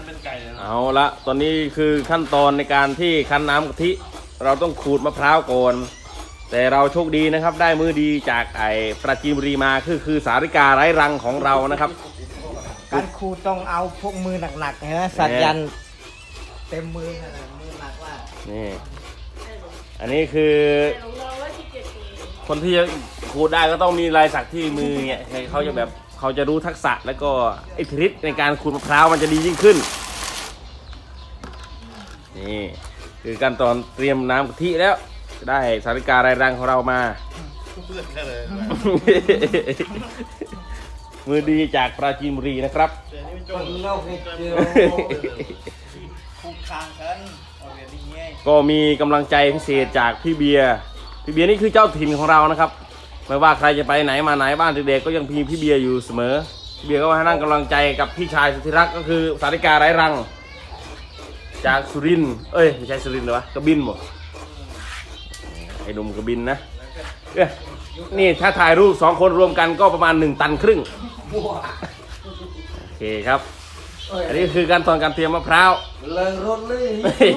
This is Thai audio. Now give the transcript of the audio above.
คันเป็นไก่เลยนะเอาละตอนนี้คือขั้นตอนในการที่คั้นน้ำกะทิ เราต้องขูดมะพร้าวก่อน แต่เราโชคดีนะครับ ได้มือดีจากไอ้ปราจีนบุรีมาคือคือสาริกาไร้รังของเรานะครับ การครูต้องเอาพวกมือหนักๆนะสัตยันเต็มมือนั่นน่ะมือหนักว่านี่ อันนี้คือคนที่จะขูดได้ก็ต้องมีลายสักที่มือเนี่ยเขาจะแบบ เขาจะรู้ทักษะแล้วก็อิทธิฤทธิ์ในการขูดมะพร้าวมันจะดียิ่งขึ้น นี่คือขั้นตอนเตรียมน้ำกะทิแล้ว ได้สาริกาไร้รังของเรามา เพื่อนกันเลยมือดีจากปราจีนบุรีนะครับ เดี๋ยวนี้มันจคนงโลกให้เจอคู่คางกันเอาแบบนี้ไงก็มีกำลังใจพิเศษจากพี่เบียร์พี่เบียร์นี่คือเจ้าถิ่นของเรานะครับ ไม่ว่าใครจะไปไหนมาไหนบ้านเด็กๆก็ยังพีพี่เบียร์อยู่เสมอพี่เบียร์ก็มาให้นั่งกำลังใจกับพี่ชายสุดที่รักก็คือสาริกาไร้รัง จากสุรินทร์เอ้ยไม่ใช่สุรินทร์เหรอวะกระบินบ่ไอ้หนุ่มกระบินนะเอ้ยนี่ถ้าถ่ายรูปสองคนรวมกันก็ประมาณหนึ่งตันครึ่งโอเคครับ อันนี้คือการตอนการเตรียมมะพร้าว เลยรถเลยเฮ้ย